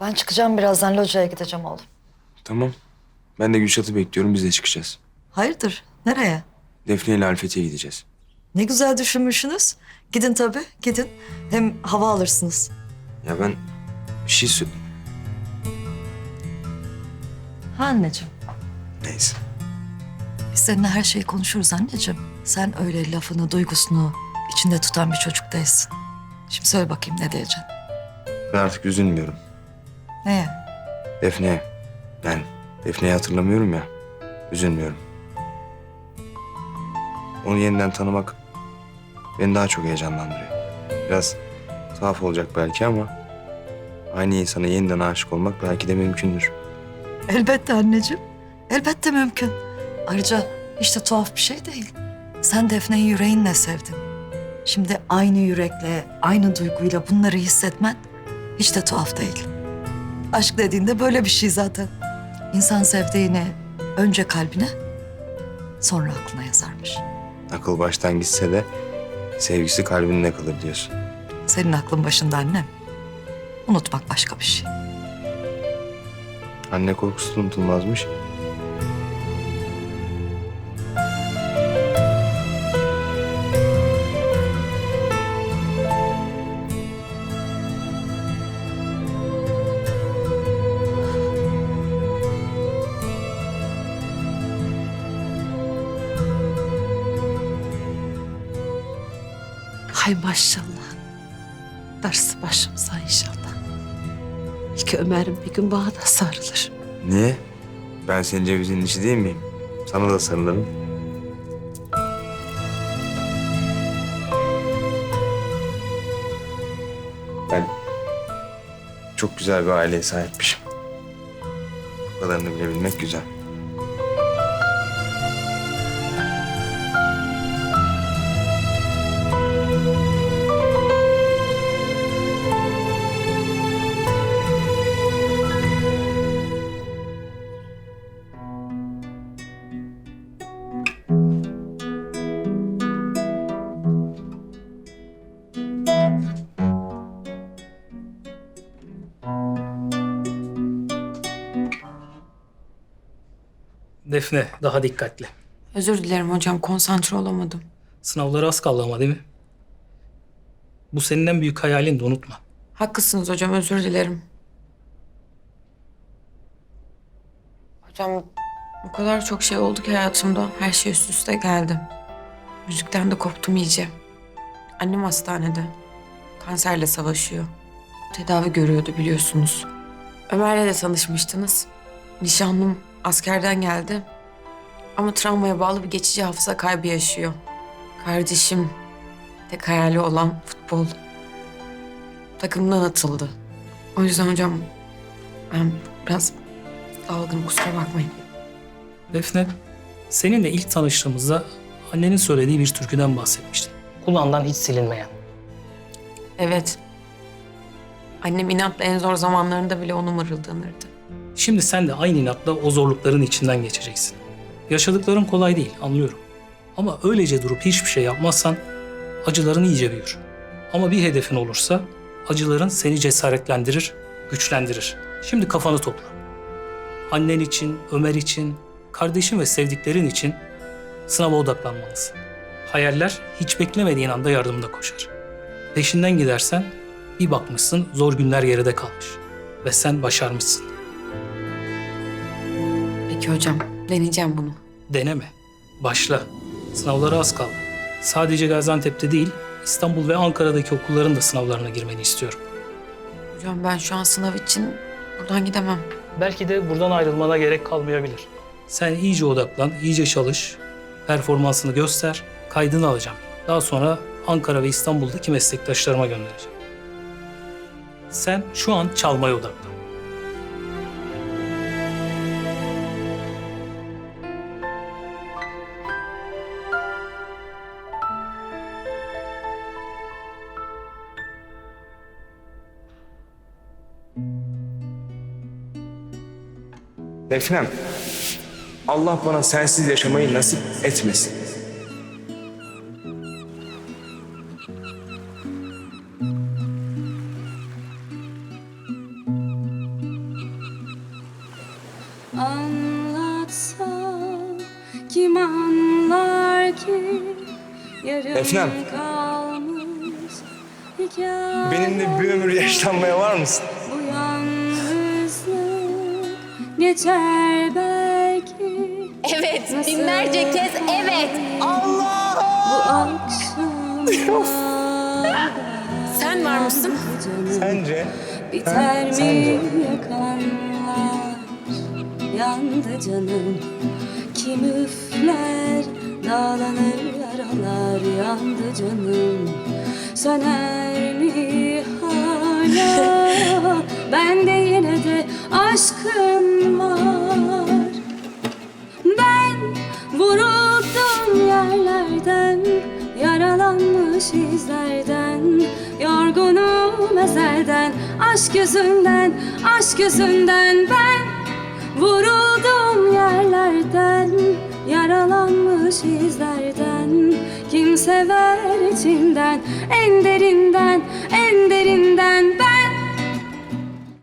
Ben çıkacağım birazdan locaya gideceğim oğlum. Tamam. Ben de Gülşat'ı bekliyorum. Biz de çıkacağız. Hayırdır? Nereye? Defne ile Alfet'e gideceğiz. Ne güzel düşünmüşsünüz. Gidin tabii, gidin. Hem hava alırsınız. Ya ben bir şey sö- Ha anneciğim. Neyse. Biz seninle her şeyi konuşuruz anneciğim. Sen öyle lafını, duygusunu içinde tutan bir çocuk değilsin. Şimdi söyle bakayım ne diyeceksin? Ben artık üzülmüyorum. Neye? Defne'ye. Ben Defne'yi hatırlamıyorum ya. Üzülmüyorum. Onu yeniden tanımak beni daha çok heyecanlandırıyor. Biraz tuhaf olacak belki ama aynı insana yeniden aşık olmak belki de mümkündür. Elbette anneciğim. Elbette mümkün. Ayrıca de tuhaf bir şey değil. Sen Defne'yi yüreğinle sevdin. Şimdi aynı yürekle, aynı duyguyla bunları hissetmen hiç de tuhaf değil. Aşk dediğinde böyle bir şey zaten. İnsan sevdiğini önce kalbine, sonra aklına yazarmış. Akıl baştan gitse de sevgisi kalbinde kalır diyorsun. Senin aklın başında annem. Unutmak başka bir şey. Anne korkusu unutulmazmış. Hay maşallah. Darısı başımıza inşallah. İki Ömer'im bir gün bana da sarılır. Niye? Ben senin cevizinin içi değil miyim? Sana da sarılırım. Ben çok güzel bir aileye sahipmişim. Bu kadarını bilebilmek güzel. Defne daha dikkatli. Özür dilerim hocam konsantre olamadım. Sınavlara az kaldı ama değil mi? Bu senin en büyük hayalin de unutma. Haklısınız hocam özür dilerim. Hocam o kadar çok şey oldu ki hayatımda. Her şey üst üste geldi. Müzikten de koptum iyice. Annem hastanede. Kanserle savaşıyor. Tedavi görüyordu biliyorsunuz. Ömer'le de tanışmıştınız. Nişanlım askerden geldi. Ama travmaya bağlı bir geçici hafıza kaybı yaşıyor. Kardeşim tek hayali olan futbol takımdan atıldı. O yüzden hocam ben biraz dalgınım kusura bakmayın. Defne, seninle ilk tanıştığımızda annenin söylediği bir türküden bahsetmiştin. Kulağından hiç silinmeyen. Evet. Annem inatla en zor zamanlarında bile onu mırıldanırdı. Şimdi sen de aynı inatla o zorlukların içinden geçeceksin. Yaşadıkların kolay değil, anlıyorum. Ama öylece durup hiçbir şey yapmazsan acıların iyice büyür. Ama bir hedefin olursa acıların seni cesaretlendirir, güçlendirir. Şimdi kafanı topla. Annen için, Ömer için, kardeşin ve sevdiklerin için sınava odaklanmalısın. Hayaller hiç beklemediğin anda yardımda koşar. Peşinden gidersen bir bakmışsın zor günler geride kalmış. Ve sen başarmışsın. Peki hocam deneyeceğim bunu. Deneme. Başla. Sınavlara az kaldı. Sadece Gaziantep'te değil, İstanbul ve Ankara'daki okulların da sınavlarına girmeni istiyorum. Hocam ben şu an sınav için buradan gidemem. Belki de buradan ayrılmana gerek kalmayabilir. Sen iyice odaklan, iyice çalış, performansını göster, kaydını alacağım. Daha sonra Ankara ve İstanbul'daki meslektaşlarıma göndereceğim. Sen şu an çalmaya odaklan. Defnem, Allah bana sensiz yaşamayı nasip etmesin. anlatsam kim anlar ki yarım Efnem. kalmış hikaye Benimle bir ömür yaşlanmaya var mısın? Geçer belki Evet, Nasıl binlerce kez evet. bu akşam Sen var mısın? Sence? Biter mi Sence? Yandı canım Kim üfler Dağlanır yaralar Yandı canım Söner mi hala Ben de yine de aşkın Yıpranmış izlerden Yorgunum ezelden Aşk yüzünden, aşk yüzünden ben Vuruldum yerlerden Yaralanmış izlerden Kim sever içinden En derinden, en derinden ben